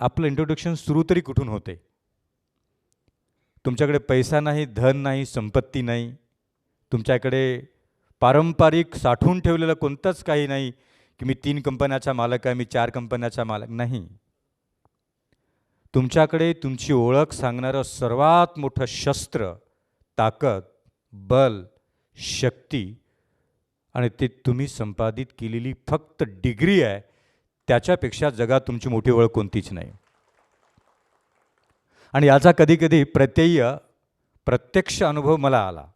आपलं इंट्रोडक्शन सुरू तरी कुठून होते? तुमच्याकडे पैसा नाही धन नाही संपत्ती नाही. तुमच्याकडे पारंपरिक साठवून ठेवलेलं कोणतंच काही नाही की मी तीन कंपन्याचा मालक आहे मी चार कंपन्याचा मालक. नाही. तुमच्याकडे तुमची ओळख सांगणारं सर्वात मोठं शस्त्र ताकद बल शक्ती आणि ते तुम्ही संपादित केलेली फक्त डिग्री आहे. त्याच्यापेक्षा जगात तुमची मोठी ओळख कोणतीच नाही. आणि याचा कधीकधी प्रत्यय प्रत्यक्ष अनुभव मला आला.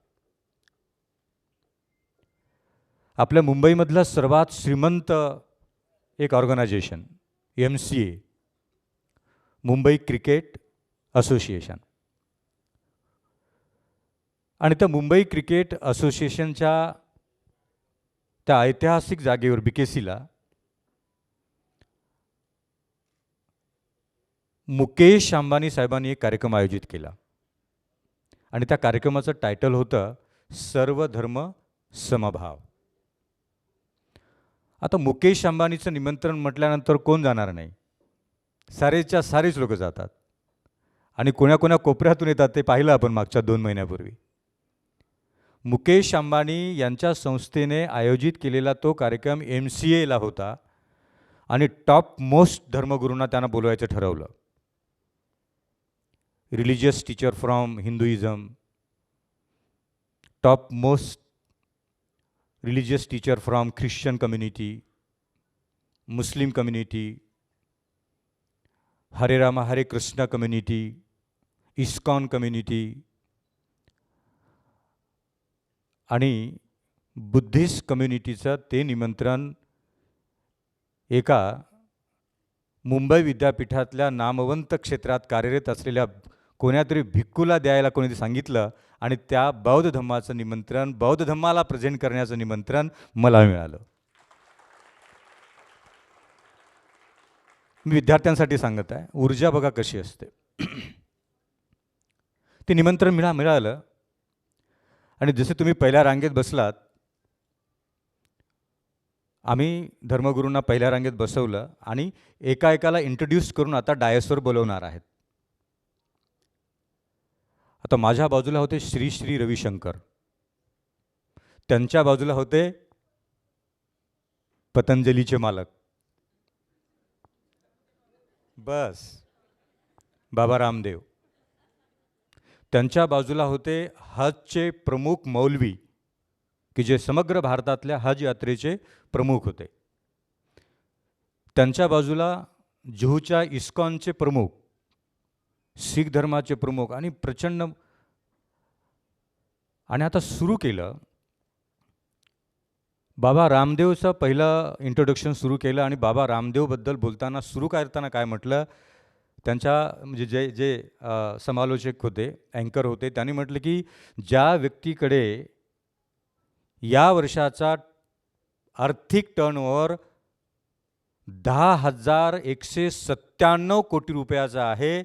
आपल्या मुंबईमधलं सर्वात श्रीमंत एक organisation M C A Mumbai cricket association. आणि त्या मुंबई क्रिकेट असोसिएशनच्या त्या ऐतिहासिक जागेवर बी के सीला मुकेश अंबानी साहेबांनी एक कार्यक्रम आयोजित केला. आणि त्या कार्यक्रमाचं टायटल होतं सर्व धर्म समभाव. आता मुकेश अंबानीचं निमंत्रण म्हटल्यानंतर कोण जाणार नाही? सारेच्या सारेच लोक जातात. आणि कोण्या कोण्या कोपऱ्यातून येतात ते पाहिलं आपण मागच्या दोन महिन्यापूर्वी. मुकेश अंबानी यांच्या संस्थेने आयोजित केलेला तो कार्यक्रम एम सी एला होता. आणि टॉप मोस्ट धर्मगुरूंना त्यांना बोलवायचं ठरवलं. Religious teacher from Hinduism top most religious teacher from Christian community Muslim community Hare Rama Hare Krishna community ISKCON community आणि बुद्धिस्ट कम्युनिटीचं ते निमंत्रण एका मुंबई विद्यापीठातल्या नामवंत क्षेत्रात कार्यरत असलेल्या कोण्यातरी भिक्कूला द्यायला कोणीतरी सांगितलं आणि त्या बौद्ध धम्माचं निमंत्रण बौद्ध धम्माला प्रेझेंट करण्याचं निमंत्रण मला मिळालं. मी विद्यार्थ्यांसाठी सांगत आहे ऊर्जा बघा कशी असते. ते निमंत्रण मिळा मिळालं. आणि जसे तुम्ही पहिल्या रांगेत बसलात आम्ही धर्मगुरूंना पहिल्या रांगेत बसवलं आणि एका एकाला इंट्रोड्यूस करून आता डायसवर बोलवणार आहेत. आता माझ्या बाजूला होते श्री श्री रविशंकर. त्यांच्या बाजूला होते पतंजलीचे मालक. बस. बाबा रामदेव. त्यांच्या बाजूला होते हजचे प्रमुख मौलवी की जे समग्र भारतातल्या हज यात्रेचे प्रमुख होते. त्यांच्या बाजूला जुहूच्या इस्कॉनचे प्रमुख शीख धर्माचे प्रमुख आणि प्रचंड आणि आता सुरू केलं. बाबा रामदेवचं पहिलं इंट्रोडक्शन सुरू केलं आणि बाबा रामदेवबद्दल बोलताना सुरू करताना काय म्हटलं? त्यांच्या म्हणजे जे जे समालोचक होते अँकर होते त्यांनी म्हटलं की ज्या व्यक्तीकडे या वर्षाचा आर्थिक टर्नओव्हर दहा हजार एकशे सत्त्याण्णव कोटी रुपयाचा आहे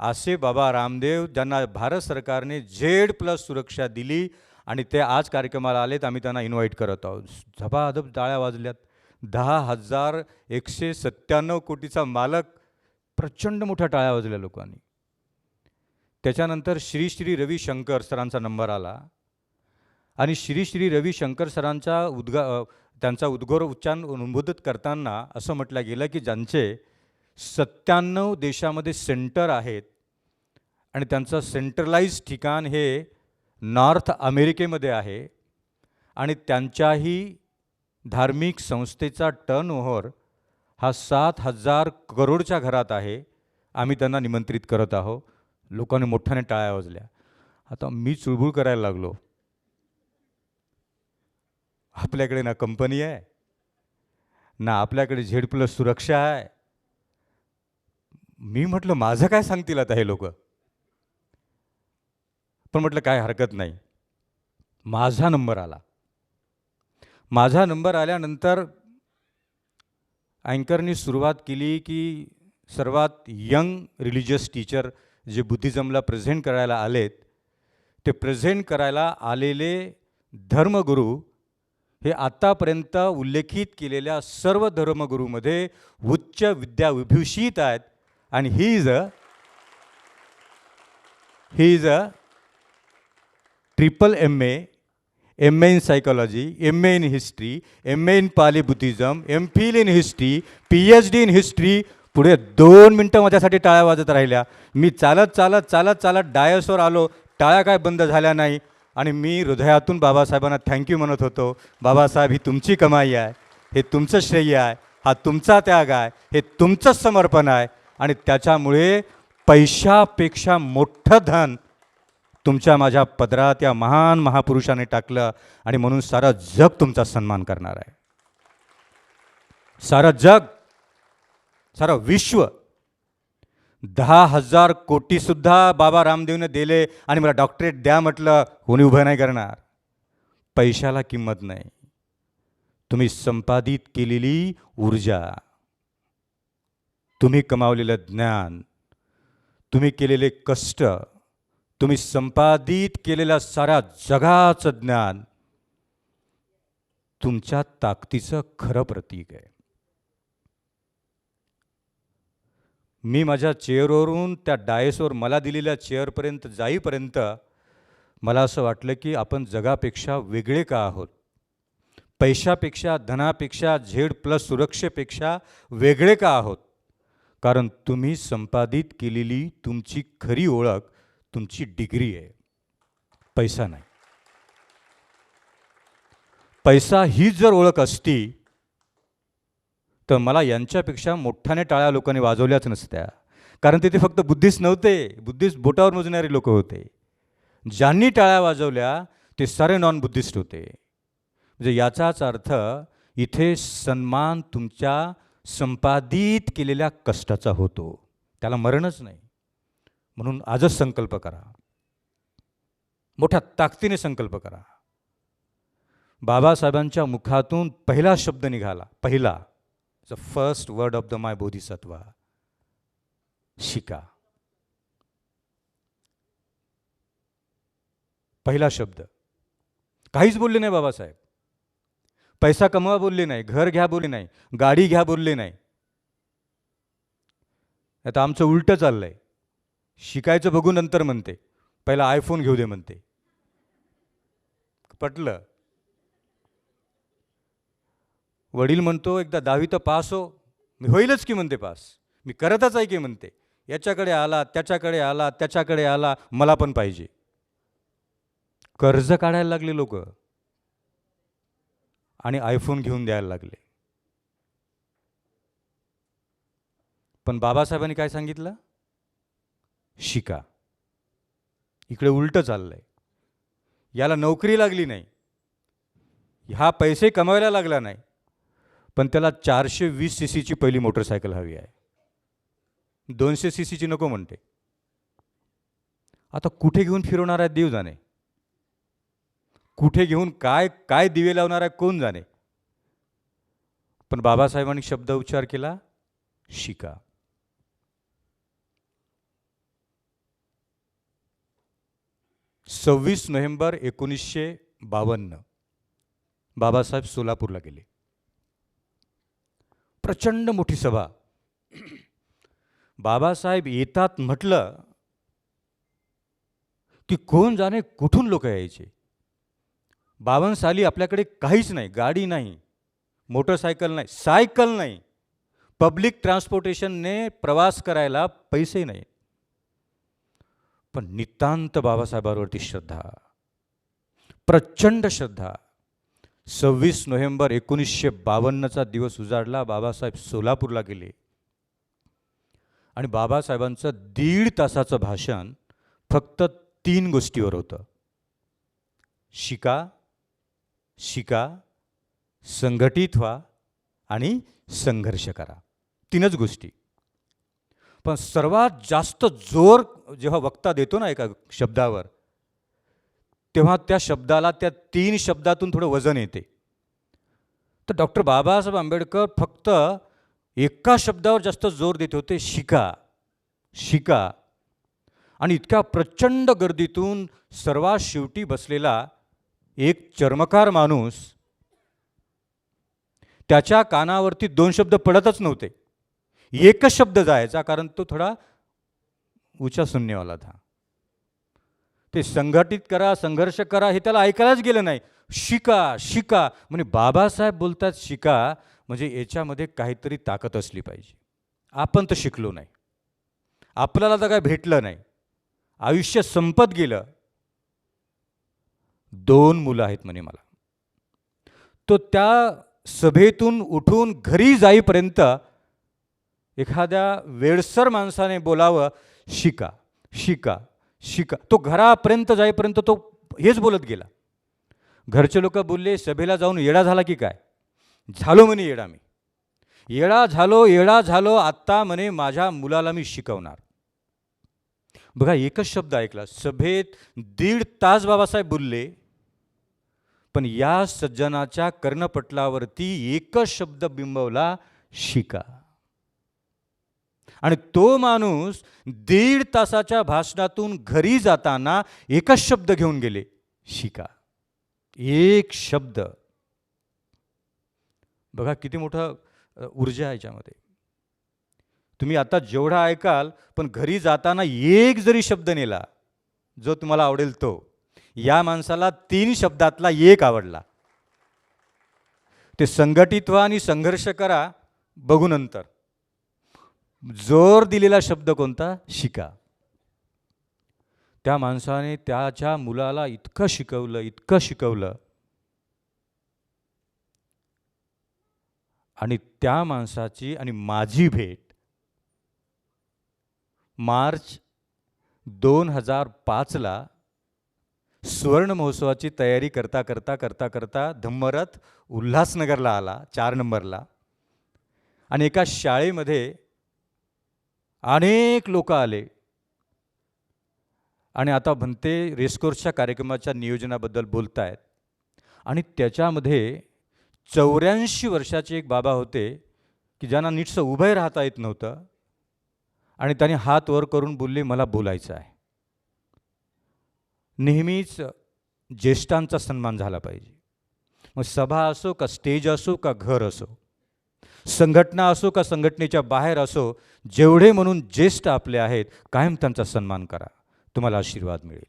असे बाबा रामदेव ज्यांना भारत सरकारने झेड प्लस सुरक्षा दिली आणि ते आज कार्यक्रमाला आलेत आम्ही त्यांना इन्व्हाइट करत आहोत. झपाधप डाळ्या वाजल्यात. दहा हजार एकशे सत्त्याण्णव कोटीचा मालक प्रचंड मोठ्या टाळ्या वाजल्या लोकांनी. त्याच्यानंतर श्री श्री रविशंकर सरांचा नंबर आला. आणि श्री श्री रविशंकर सरांचा उद्गा त्यांचा उद्गोर उच्चार उद्बोधित करताना असं म्हटलं गेलं की ज्यांचे सत्त्याण्णव देशामध्ये सेंटर आहेत. आणि त्यांचं सेंट्रलाइज ठिकाण हे नॉर्थ अमेरिकेमध्ये आहे. आणि त्यांच्याही धार्मिक संस्थेचा टर्न ओव्हर हा सात हजार करोडच्या घरात आहे. आम्ही त्यांना निमंत्रित करत आहोत. लोकांनी मोठ्याने टाळ्या वाजल्या. आता मी चुळबुळ करायला लागलो. आपल्याकडे ना कंपनी आहे. ना आपल्याकडे झेड प्लस सुरक्षा आहे. मी म्हटलं माझं काय सांगतील आता हे लोक? पण म्हटलं काय हरकत नाही. माझा नंबर आला. माझा नंबर आल्यानंतर अँकरनी सुरुवात केली की सर्वात यंग रिलिजियस टीचर जे बुद्धिझमला प्रेझेंट करायला आलेत ते प्रेझेंट करायला आलेले धर्मगुरू हे आत्तापर्यंत उल्लेखित केलेल्या सर्व धर्मगुरूमध्ये उच्च विद्या विभूषित आहेत. आणि he is a he is a triple M A M A in psychology M A in history M A in Pali Buddhism M phil in history P H D in history पुढे दोन मिनटं माझ्यासाठी टाळ्या वाजत राहिल्या. मी चालत चालत चालत चालत डायसवर आलो. टाळ्या काय बंद झाल्या नाही. आणि मी हृदयातून बाबासाहेबांना थँक्यू म्हणत होतो. बाबासाहेब ही तुमची कमाई आहे. हे तुमचं श्रेय आहे. हा तुमचा त्याग आहे. हे तुमचंच समर्पण आहे. आणि त्याच्यामुळे पैशापेक्षा मोठं धन तुमच्या माझ्या पदरात या महान महापुरुषाने टाकलं आणि म्हणून सारं जग तुमचा सन्मान करणार आहे. सारं जग सारं विश्व दहा हजार कोटीसुद्धा बाबा रामदेवने दिले आणि मला डॉक्टरेट द्या म्हटलं कोणी उभं नाही करणार. पैशाला किंमत नाही. तुम्ही संपादित केलेली ऊर्जा तुम्ही कमावलेलं ज्ञान तुम्ही केलेले कष्ट तुम्ही संपादित केलेल्या साऱ्या जगाचं ज्ञान तुमच्या ताकदीचं खरं प्रतीक आहे. मी माझ्या चेअरवरून त्या डायसवर मला दिलेल्या चेअरपर्यंत जाईपर्यंत मला असं वाटलं की आपण जगापेक्षा वेगळे का आहोत? पैशापेक्षा धनापेक्षा झेड प्लस सुरक्षेपेक्षा वेगळे का आहोत? कारण तुम्ही संपादित केलेली तुमची खरी ओळख तुमची डिग्री आहे. पैसा नाही. पैसा हीच जर ओळख असती तर मला यांच्यापेक्षा मोठ्याने टाळ्या लोकांनी वाजवल्याच नसत्या. कारण तिथे फक्त बुद्धिस्ट नव्हते. बुद्धिस्ट बोटावर मोजणारे लोक होते. ज्यांनी टाळ्या वाजवल्या ते सारे नॉन बुद्धिस्ट होते. म्हणजे याचाच अर्थ इथे सन्मान तुमच्या संपादित केलेल्या कष्टाचा होतो. त्याला मरणच नाही. म्हणून आजच संकल्प करा. मोठ्या ताकदीने संकल्प करा. बाबासाहेबांच्या मुखातून पहिला शब्द निघाला. पहिला. The first word of the my Bodhisattva शिका. पहिला शब्द. काहीच बोलले नाही बाबासाहेब. पैसा कमवा बोलले नाही घर घ्या बोलली नाही गाडी घ्या बोलले नाही. आता आमचं उलटं चाललंय. शिकायचं बघू नंतर म्हणते. पहिला आयफोन घेऊ दे म्हणते. पटलं. वडील म्हणतो एकदा दहावी तर पास हो. मी होईलच की म्हणते पास. मी करतच आहे की म्हणते. याच्याकडे आला त्याच्याकडे आला त्याच्याकडे आला मला पण पाहिजे. कर्ज काढायला लागले लोक. आणि आयफोन घेऊन द्यायला लागले. पण बाबासाहेबांनी काय सांगितलं? शिका. इकडे उलटं चाललंय. याला नोकरी लागली नाही. हा पैसे कमवायला लागला नाही. पण त्याला चारशे वीस सी सीची पहिली मोटरसायकल हवी आहे. दोनशे सी सीची नको म्हणते. आता कुठे घेऊन फिरवणार आहे देव जाणे कुठे घेऊन काय काय दिवे लावणार आहे कोण जाणे? पण बाबासाहेबांनी शब्द उच्चार केला शिका. सव्वीस नोव्हेंबर एकोणीसशे बावन्न बाबासाहेब सोलापूरला गेले. प्रचंड मोठी सभा. बाबासाहेब येतात म्हटलं की कोण जाणे कुठून लोक यायचे? बावन्न साली आपल्याकडे काहीच नाही गाडी नाही मोटरसायकल नाही सायकल नाही. पब्लिक ट्रान्सपोर्टेशनने प्रवास करायला पैसे नाही. पण नितांत बाबासाहेबांवरती श्रद्धा प्रचंड श्रद्धा. सव्वीस नोव्हेंबर एकोणीसशे बावन्नचा दिवस उजाडला बाबासाहेब सोलापूरला गेले. आणि बाबासाहेबांचं दीड तासाचं भाषण फक्त तीन गोष्टीवर होतं. शिका शिका संघटित व्हा आणि संघर्ष करा. तीनच गोष्टी. पण सर्वात जास्त जोर जेव्हा वक्ता देतो ना एका शब्दावर तेव्हा त्या शब्दाला त्या तीन शब्दातून थोडं वजन येते. तर डॉक्टर बाबासाहेब आंबेडकर फक्त एका शब्दावर जास्त जोर देत होते शिका शिका. आणि इतक्या प्रचंड गर्दीतून सर्वात शेवटी बसलेला एक चर्मकार माणूस त्याच्या कानावरती दोन शब्द पडतच नव्हते. एकच शब्द जायचा कारण तो थोडा उचा शून्यवाला था. ते संघटित करा संघर्ष करा हे त्याला ऐकायलाच गेलं नाही. शिका शिका. म्हणजे बाबासाहेब बोलतात शिका. म्हणजे याच्यामध्ये काहीतरी ताकद असली पाहिजे. आपण तर शिकलो नाही. आपल्याला तर काय भेटलं नाही. आयुष्य संपत गेलं. दोन मुलं आहेत म्हणे मला. तो त्या सभेतून उठून घरी जाईपर्यंत एखाद्या वेळसर माणसाने बोलावं शिका शिका शिका. तो घरापर्यंत जाईपर्यंत तो हेच बोलत गेला. घरचे लोक बोलले सभेला जाऊन येडा झाला की काय? झालो म्हणे येडा मी. येडा झालो येडा झालो आत्ता म्हणे माझ्या मुलाला मी शिकवणार. बघा एकच शब्द ऐकला. सभेत दीड तास बाबासाहेब बोलले पण या सज्जनाच्या कर्णपटलावरती एकच शब्द बिंबवला शिका. आणि तो माणूस दीड तासाच्या भाषणातून घरी जाताना एकच शब्द घेऊन गेले शिका. एक शब्द. बघा किती मोठं ऊर्जा आहे याच्यामध्ये. तुम्ही आता जेवढा ऐकाल पण घरी जाताना एक जरी शब्द नेला जो तुम्हाला आवडेल तो. या माणसाला तीन शब्दातला एक आवडला. ते संघटित व्हा आणि संघर्ष करा बघू नंतर. जोर दिलेला शब्द कोणता? शिका. त्या माणसाने त्याच्या मुलाला इतकं शिकवलं इतकं शिकवलं. आणि त्या माणसाची आणि माझी भेट मार्च दोन हजार पाचला सुवर्ण महोत्सवाची तयारी करता करता करता करता धम्मरथ उल्हासनगरला आला चार नंबरला. आणि एका शाळेमध्ये अनेक लोक आले. आणि आता म्हणते रेसकोर्सच्या कार्यक्रमाच्या नियोजनाबद्दल बोलतायत. आणि त्याच्यामध्ये चौऱ्याऐंशी वर्षाचे एक बाबा होते की ज्यांना नीटसं उभे राहता येत नव्हतं. आणि त्याने हात वर करून बोलले मला बोलायचं आहे. नेहमीच ज्येष्ठांचा सन्मान झाला पाहिजे. मग सभा असो का स्टेज असो का घर असो संघटना असो का संघटनेच्या बाहेर असो जेवढे म्हणून ज्येष्ठ आपले आहेत कायम त्यांचा सन्मान करा. तुम्हाला आशीर्वाद मिळेल.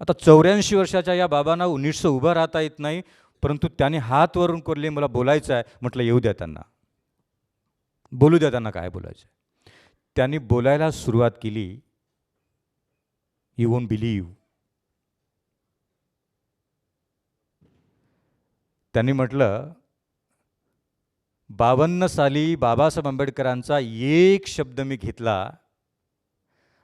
आता चौऱ्याऐंशी वर्षाच्या या बाबांना नीटसं उभं राहता येत नाही परंतु त्याने हात वरून कोरले मला बोलायचं आहे. म्हटलं येऊ द्या त्यांना. बोलू द्या त्यांना काय बोलायचं त्यांनी बोलायला सुरुवात केली यू वोंट बिलीव्ह त्यांनी म्हटलं बावन्न साली बाबासाहेब आंबेडकरांचा एक शब्द मी घेतला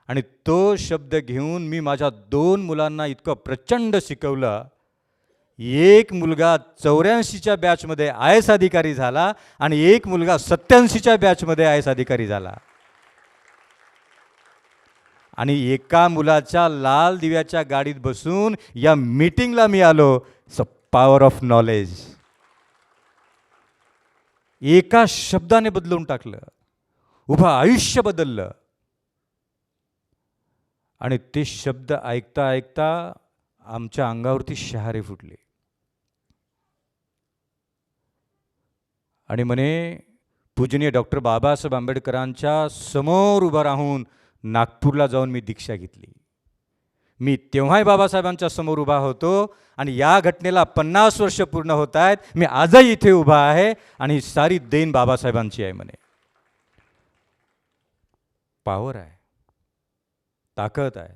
आणि तो शब्द घेऊन मी माझ्या दोन मुलांना इतकं प्रचंड शिकवलं एक मुलगा चौऱ्याऐंशीच्या बॅचमध्ये आय एस अधिकारी झाला आणि एक मुलगा सत्याऐंशीच्या बॅचमध्ये आय एस अधिकारी झाला. आणि एका मुलाच्या लाल दिव्याच्या गाडीत बसून या मीटिंगला मी आलो. स पॉवर ऑफ नॉलेज एका शब्दाने बदलून टाकलं. उभं आयुष्य बदललं. आणि ते शब्द ऐकता ऐकता आमच्या अंगावरती शहारे फुटले. आणि म्हणे पूजनीय डॉक्टर बाबासाहेब आंबेडकरांच्या समोर उभं राहून नागपूरला जाऊन मी दीक्षा घेतली. मी तेव्हाही बाबासाहेबांच्या समोर उभा होतो आणि या घटनेला पन्नास वर्ष पूर्ण होत आहेत. मी आजही इथे उभा आहे आणि सारी देण बाबासाहेबांची आहे म्हणे. पावर आहे ताकद आहे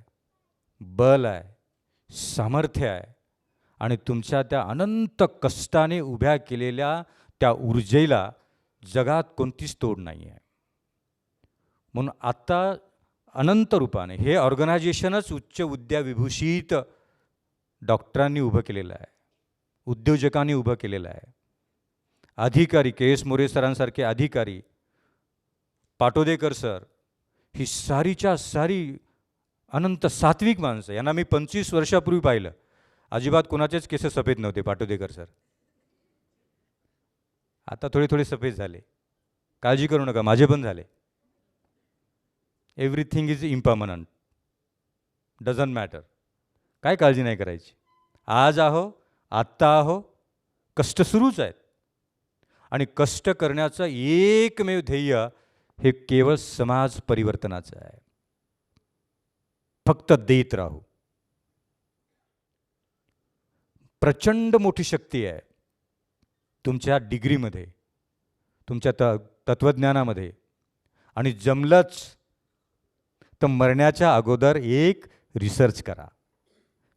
बल आहे सामर्थ्य आहे आणि तुमच्या त्या अनंत कष्टाने उभ्या केलेल्या त्या ऊर्जेला जगात कोणतीच तोड नाही आहे म्हणून आत्ता अनंत रूपाने हे ऑर्गनायझेशनच उच्च विद्याविभूषित डॉक्टरांनी उभं केलेलं आहे उद्योजकांनी उभं केलेलं आहे. अधिकारी के. एस. मोरे सरांसारखे अधिकारी पाटोदेकर सर ही सारीच्या सारी अनंत सात्विक माणसं यांना मी पंचवीस वर्षापूर्वी पाहिलं. अजिबात कोणाचेच केस सफेद नव्हते पाटोदेकर सर. आता थोडे थोडे सफेद झाले. काळजी करू नका माझे पण झाले. Everything is impermanent doesn't matter काय काळजी नाही करायची. आज आहो आत्ता आहो कष्ट सुरूच आहेत. आणि कष्ट करण्याचं एकमेव ध्येय हे केवळ समाज परिवर्तनाचं आहे. फक्त देत राहू. प्रचंड मोठी शक्ती आहे. तुमच्या डिग्रीमध्ये तुमच्या त तत्त्वज्ञानामध्ये आणि जमलंच तर मरण्याच्या अगोदर एक रिसर्च करा.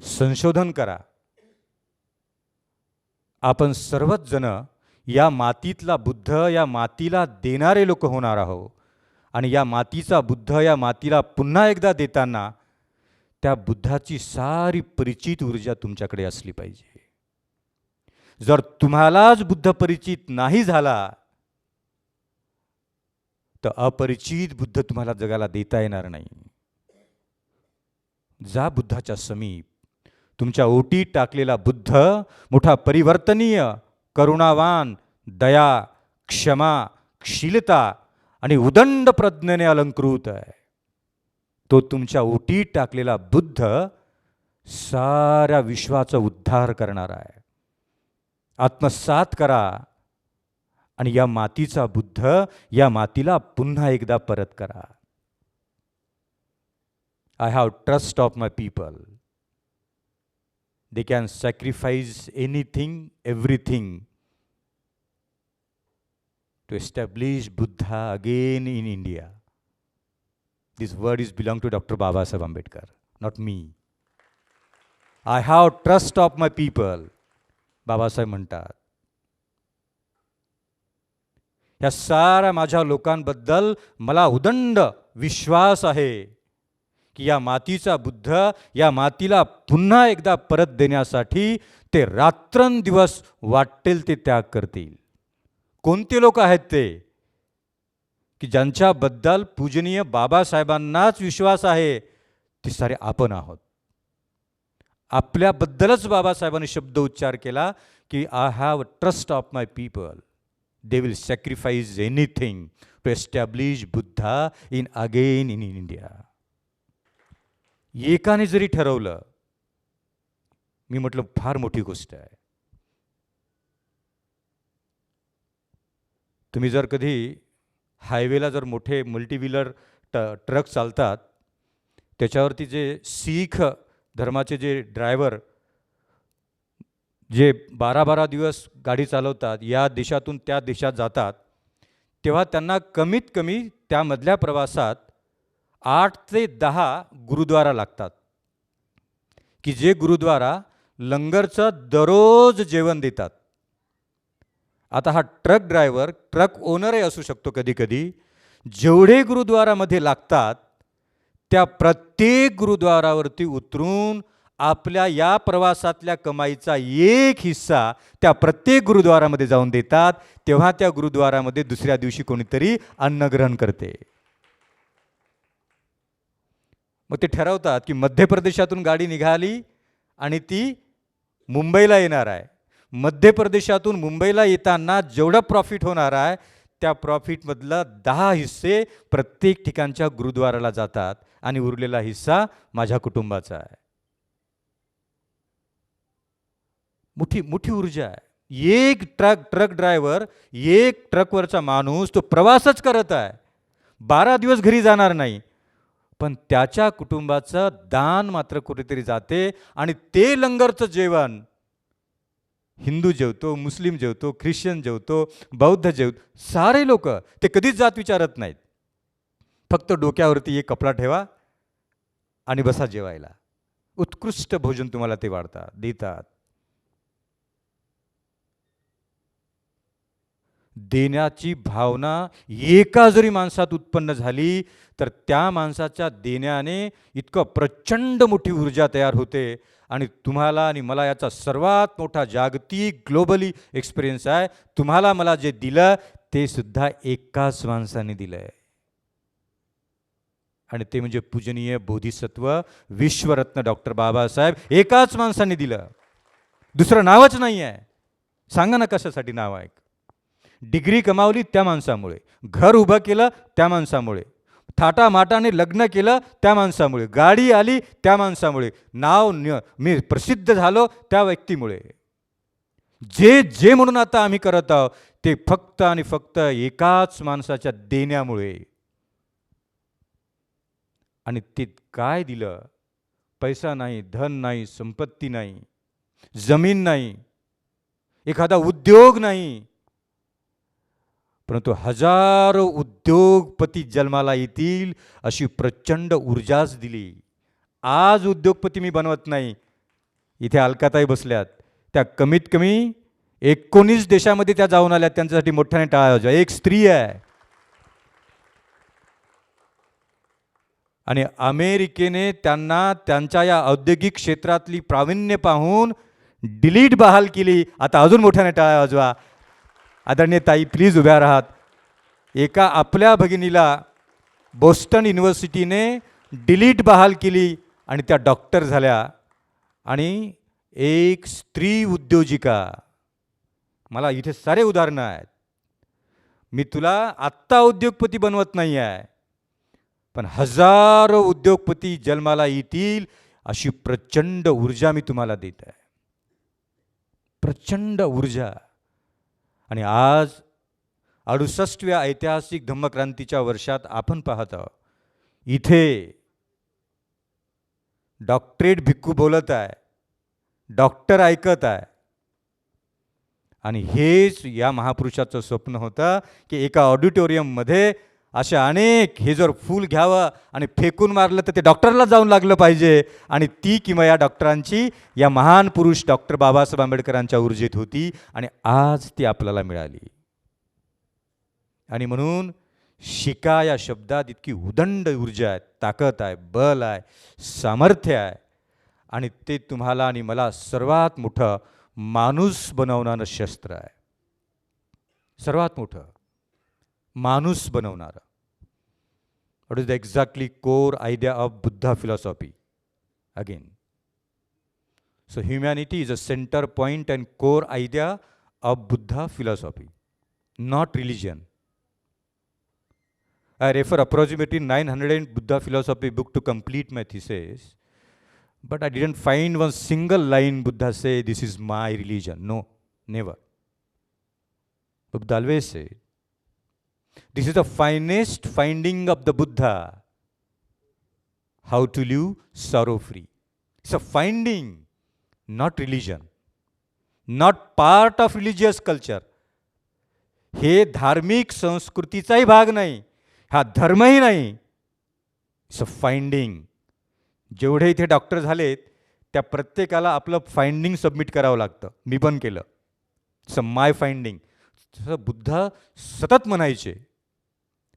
संशोधन करा. आपण सर्वच जण या मातीतला बुद्ध या मातीला देणारे लोक होणार आहोत. आणि या मातीचा बुद्ध या मातीला पुन्हा एकदा देताना त्या बुद्धाची सारी परिचित ऊर्जा तुमच्याकडे असली पाहिजे. जर तुम्हालाच बुद्ध परिचित नाही झाला तर अपरिचित बुद्ध तुम्हाला जगाला देता येणार नाही. जा बुद्धाच्या समीप. तुमच्या ओटीत टाकलेला बुद्ध मोठा परिवर्तनीय करुणावान दया क्षमा शीलता आणि उदंड प्रज्ञेने अलंकृत आहे. तो तुमच्या ओटीत टाकलेला बुद्ध साऱ्या विश्वाचा उद्धार करणार आहे. आत्मसात करा. आणि या मातीचा बुद्ध या मातीला पुन्हा एकदा परत करा. I have trust of my people they can sacrifice anything everything to establish Buddha again in India this word is belong to doctor Babasaheb Ambedkar not me I have trust of my people Babasaheb म्हणतात ह्या साऱ्या माझ्या लोकांबद्दल मला उदंड विश्वास आहे की या मातीचा बुद्ध या मातीला पुन्हा एकदा परत देण्यासाठी ते रात्रंदिवस वाटेल ते त्याग करतील. कोणते लोक आहेत ते? की ज्यांच्याबद्दल पूजनीय बाबासाहेबांनाच विश्वास आहे ते सारे आपण आहोत. आपल्याबद्दलच बाबासाहेबांनी शब्द उच्चार केला की I have trust of my people they will sacrifice anything to establish Buddha in again in India एकाने जरी ठरवलं मी म्हटलं फार मोठी गोष्ट आहे. तुम्ही जर कधी हायवेला जर मोठे मल्टीव्हीलर ट ट्रक चालतात त्याच्यावरती जे सीख धर्माचे जे ड्रायव्हर जे बारा बारा दिवस गाडी चालवतात या देशातून त्या देशात जातात तेव्हा त्यांना कमीत कमी त्यामधल्या प्रवासात आठ ते दहा गुरुद्वारा लागतात. की जे गुरुद्वारा लंगरचं दररोज जेवण देतात. आता हा ट्रक ड्रायव्हर ट्रक ओनरही असू शकतो कधी कधी जेवढे गुरुद्वारामध्ये लागतात त्या प्रत्येक गुरुद्वारावरती उतरून आपल्या या प्रवासातल्या कमाईचा एक हिस्सा त्या प्रत्येक गुरुद्वारामध्ये जाऊन देतात तेव्हा त्या गुरुद्वारामध्ये दुसऱ्या दिवशी कोणीतरी अन्नग्रहण करते. मग ते ठरवतात की मध्य प्रदेशातून गाडी निघाली आणि ती मुंबईला येणार आहे. मध्य प्रदेशातून मुंबईला येताना जेवढं प्रॉफिट होणार आहे त्या प्रॉफिटमधला दहा हिस्से प्रत्येक ठिकाणच्या गुरुद्वाराला जातात. आणि उरलेला हिस्सा माझ्या कुटुंबाचा आहे. मोठी मोठी ऊर्जा आहे. एक ट्रक ट्रक ड्रायव्हर एक ट्रकवरचा माणूस तो प्रवासच करत आहे. बारा दिवस घरी जाणार नाही. पण त्याच्या कुटुंबाचं दान मात्र कुठेतरी जाते आणि ते लंगरचं जेवण. हिंदू जेवतो मुस्लिम जेवतो ख्रिश्चन जेवतो बौद्ध जेवतो सारे लोक ते कधीच जात विचारत नाहीत. फक्त डोक्यावरती एक कपडा ठेवा आणि बसा जेवायला. उत्कृष्ट भोजन तुम्हाला ते वाढतात देतात. देण्याची भावना एका जरी माणसात उत्पन्न झाली तर त्या माणसाच्या देण्याने इतकं प्रचंड मोठी ऊर्जा तयार होते. आणि तुम्हाला आणि मला याचा सर्वात मोठा जागतिक ग्लोबली एक्सपिरियन्स आहे. तुम्हाला मला जे दिलं ते सुद्धा एकाच माणसाने दिलं आहे आणि ते म्हणजे पूजनीय बोधिसत्व विश्वरत्न डॉक्टर बाबासाहेब एकाच माणसाने दिलं. दुसरं नावच नाही आहे सांगा ना कशासाठी नाव आहे? डिग्री कमावली त्या माणसामुळे. घर उभं केलं त्या माणसामुळे. थाटामाटाने लग्न केलं त्या माणसामुळे. गाडी आली त्या माणसामुळे. नाव न मी प्रसिद्ध झालो त्या व्यक्तीमुळे. जे जे म्हणून आता आम्ही करत आहोत ते फक्त आणि फक्त एकाच माणसाच्या देण्यामुळे. आणि ते काय दिलं? पैसा नाही धन नाही संपत्ती नाही जमीन नाही एखादा उद्योग नाही. परंतु हजारो उद्योगपती जन्माला येतील अशी प्रचंड ऊर्जाच दिली. आज उद्योगपती मी बनवत नाही. इथे अलकाताई बसल्यात. त्या कमीत कमी एकोणीस देशामध्ये त्या जाऊन आल्या त्यांच्यासाठी मोठ्याने टाळा एक स्त्री आहे. आणि अमेरिकेने त्यांना त्यांच्या या औद्योगिक क्षेत्रातली प्रावीण्य पाहून डिलीट बहाल केली. आता अजून मोठ्याने टाळ्या वाजवा. आदरणीय ताई प्लीज उभ्या राहात. एका आपल्या भगिनीला बोस्टन युनिव्हर्सिटीने डिलीट बहाल केली आणि त्या डॉक्टर झाल्या. आणि एक स्त्री उद्योजिका. मला इथे सारे उदाहरणं आहेत. मी तुला आत्ता उद्योगपती बनवत नाही आहे पण हजारो उद्योगपती जन्माला येतील अशी प्रचंड ऊर्जा मी तुम्हाला देत आहे. प्रचंड ऊर्जा. आणि आज अडुसष्टव्या ऐतिहासिक धम्मक्रांतीच्या वर्षात आपण पाहत आहोत. इथे डॉक्टरेट भिक्खू बोलत आहे. डॉक्टर ऐकत आहे. आणि हेच या महापुरुषाचं स्वप्न होतं की एका ऑडिटोरियममध्ये असे अनेक हे जर फूल घ्यावं आणि फेकून मारलं तर ते डॉक्टरला जाऊन लागलं पाहिजे. आणि ती किंवा या डॉक्टरांची या महान पुरुष डॉक्टर बाबासाहेब आंबेडकरांच्या ऊर्जेत होती आणि आज ती आपल्याला मिळाली. आणि म्हणून शिका या शब्दात इतकी उदंड ऊर्जा आहे ताकद आहे बल आहे सामर्थ्य आहे. आणि ते तुम्हाला आणि मला सर्वात मोठं माणूस बनवणारं शस्त्र आहे. सर्वात मोठं. माणूस बनवणारं what is the exactly core idea of Buddha philosophy again so humanity is a centre point and core idea of Buddha philosophy, not religion. I refer approximately 900 Buddha philosophy book to complete my thesis, but I didn't find one single line Buddha say, this is my religion. No, never. Buddha always said, this is the finest finding of the Buddha, how to live sorrow-free. It's a finding, not religion. Not part of religious culture हे धार्मिक संस्कृतीचाही भाग नाही. हा धर्मही नाही. It's a finding जेवढे इथे doctor झालेत त्या प्रत्येकाला आपलं फाइंडिंग सबमिट करावं लागतं. मी पण केलं. इट्स अ माय फाइंडिंग तसं बुद्ध सतत म्हणायचे.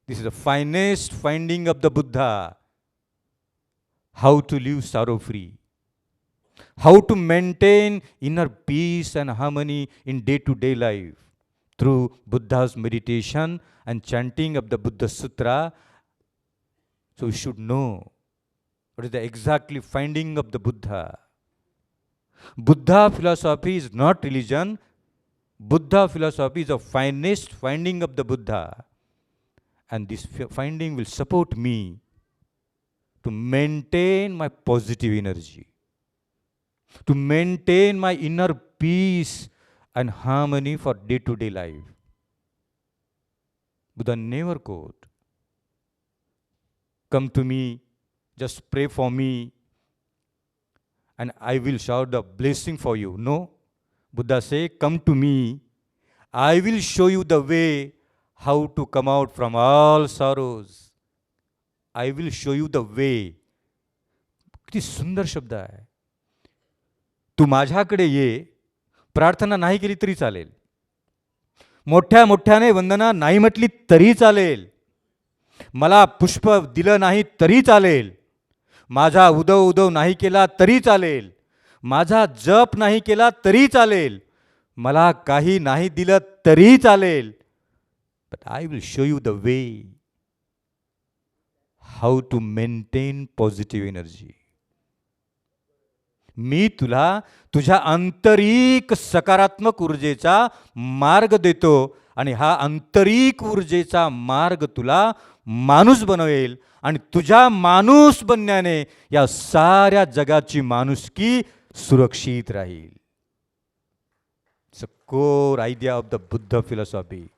This is the finest finding of the Buddha. How to live sorrow free. How to maintain inner peace and harmony in day to day life through Buddha's meditation and chanting of the Buddha Sutra. So we should know what is the exactly finding of the Buddha. Buddha philosophy is not religion. Buddha philosophy is the finest finding of the Buddha. And this finding will support me to maintain my positive energy to maintain my inner peace and harmony for day to day life. Buddha never quote, Come to me, just pray for me, and I will shower the blessing for you. No. Buddha say, Come to me, I will show you the way how to come out from all sorrows. I will show you the way. किती सुंदर शब्द आहे. तू माझ्याकडे ये. प्रार्थना नाही केली तरी चालेल. मोठ्या मोठ्याने वंदना नाही म्हटली तरी चालेल. मला पुष्प दिलं नाही तरी चालेल. माझा उदव उदव नाही केला तरी चालेल. माझा जप नाही केला तरी चालेल. मला काही नाही दिलं तरी चालेल. But I will show you the way how to maintain positive energy मी तुला तुझ्या आंतरिक सकारात्मक ऊर्जेचा मार्ग देतो आणि हा आंतरिक ऊर्जेचा मार्ग तुला माणूस बनवेल आणि तुझ्या माणूस बनण्याने या साऱ्या जगाची माणुसकी सुरक्षित राहील core a core idea of the Buddha.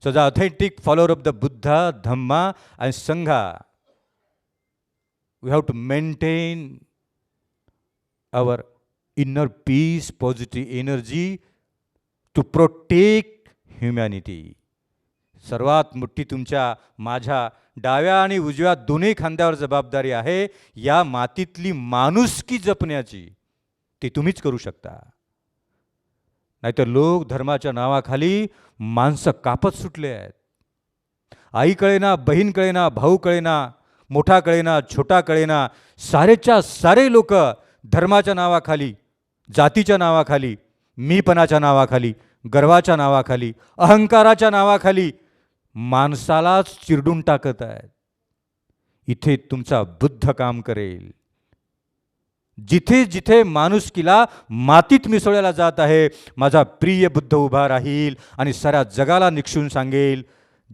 So the authentic follower of the Buddha, Dhamma, and Sangha, we have to maintain our inner peace, positive energy to protect humanity. सर्वात मोठी तुमच्या माझ्या डाव्या आणि उजव्या दोन्ही खांद्यावर जबाबदारी आहे या मातीतली माणुसकी जपण्याची ती तुम्हीच करू शकता नाहीतर लोक धर्माच्या नावाखाली माणसं कापत सुटले आहेत. आई कळेना बहीण कळेना भाऊ कळेना मोठा कळेना छोटा कळेना सारेच्या सारे लोक धर्माच्या नावाखाली जातीच्या नावाखाली मीपणाच्या नावाखाली गर्वाच्या नावाखाली अहंकाराच्या नावाखाली माणसालाच चिरडून टाकत आहेत. इथे तुमचा बुद्ध काम करेल. जिथे जिथे माणुसकीला मातीत मिसळला जात आहे माझा प्रिय बुद्ध उभा राहील आणि साऱ्या जगाला निक्षून सांगेल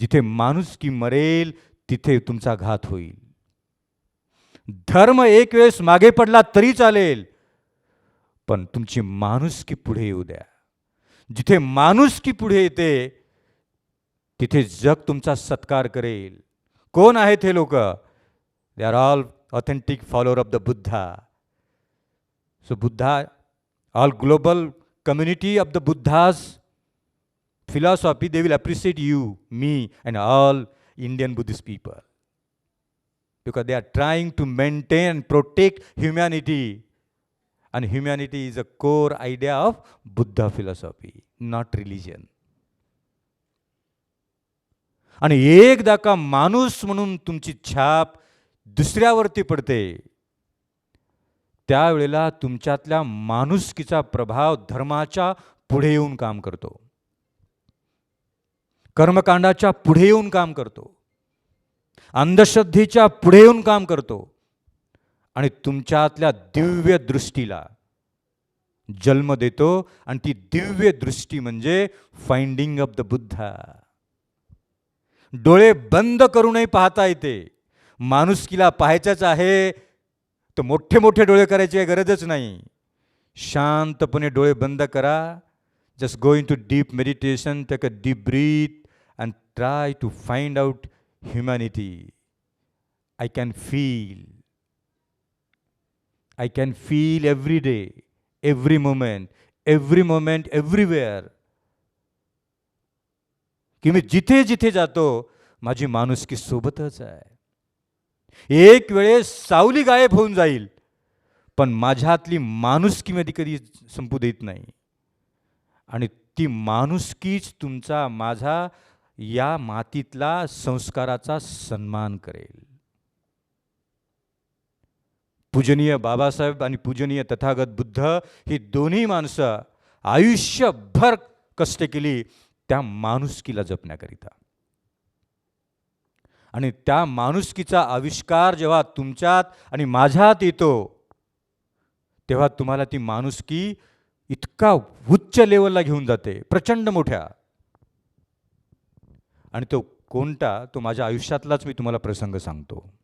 जिथे माणुसकी मरेल तिथे तुमचा घात होईल. धर्म एक वेळेस मागे पडला तरी चालेल पण तुमची माणुसकी पुढे येऊ द्या. जिथे माणुसकी पुढे येते तिथे जग तुमचा सत्कार करेल. कोण आहेत हे लोक? They are all authentic follower of the Buddha So Buddha, all global community of the Buddha's philosophy, they will appreciate you, me, and all Indian Buddhist people. Because they are trying to maintain and protect humanity. And humanity is a core idea of Buddha philosophy, not religion. आणि एकदा का माणूस म्हणून तुमची छाप दुसऱ्यावरती पडते त्यावेळेला तुमच्यातल्या माणुसकीचा प्रभाव धर्माच्या पुढे येऊन काम करतो. कर्मकांडाच्या पुढे येऊन काम करतो. अंधश्रद्धेच्या पुढे येऊन काम करतो. आणि तुमच्यातल्या दिव्य दृष्टीला जन्म देतो आणि ती दिव्य दृष्टी म्हणजे फाइंडिंग ऑफ द बुद्धा डोळे बंद करूनही पाहता येते. माणुसकीला पाहायचंच आहे तर मोठे मोठे डोळे करायची काही गरजच नाही. शांतपणे डोळे बंद करा. Just going to deep meditation take a deep breath and try to find out humanity I can feel I can feel every day every moment every moment everywhere की मी जिथे जिथे जातो माझी माणुसकी सोबतच आहे. एक वेळेस सावली गायब होऊन जाईल. पण माझ्यातली माणुसकी कधी संपू देत नाही. आणि ती माणुसकीच तुमचा माझा या मातीतला संस्काराचा सन्मान करेल. पूजनीय बाबासाहेब आणि पूजनीय तथागत बुद्ध ही दोन्ही माणसं आयुष्यभर कष्ट केली त्या माणुसकीला जपण्याकरिता. आणि त्या माणुसकीचा आविष्कार जेव्हा तुमच्यात आणि माझ्यात येतो तेव्हा तुम्हाला ती माणुसकी इतका उच्च लेवलला घेऊन जाते प्रचंड मोठ्या. आणि तो कोणता तो माझ्या आयुष्यातलाच मी तुम्हाला प्रसंग सांगतो.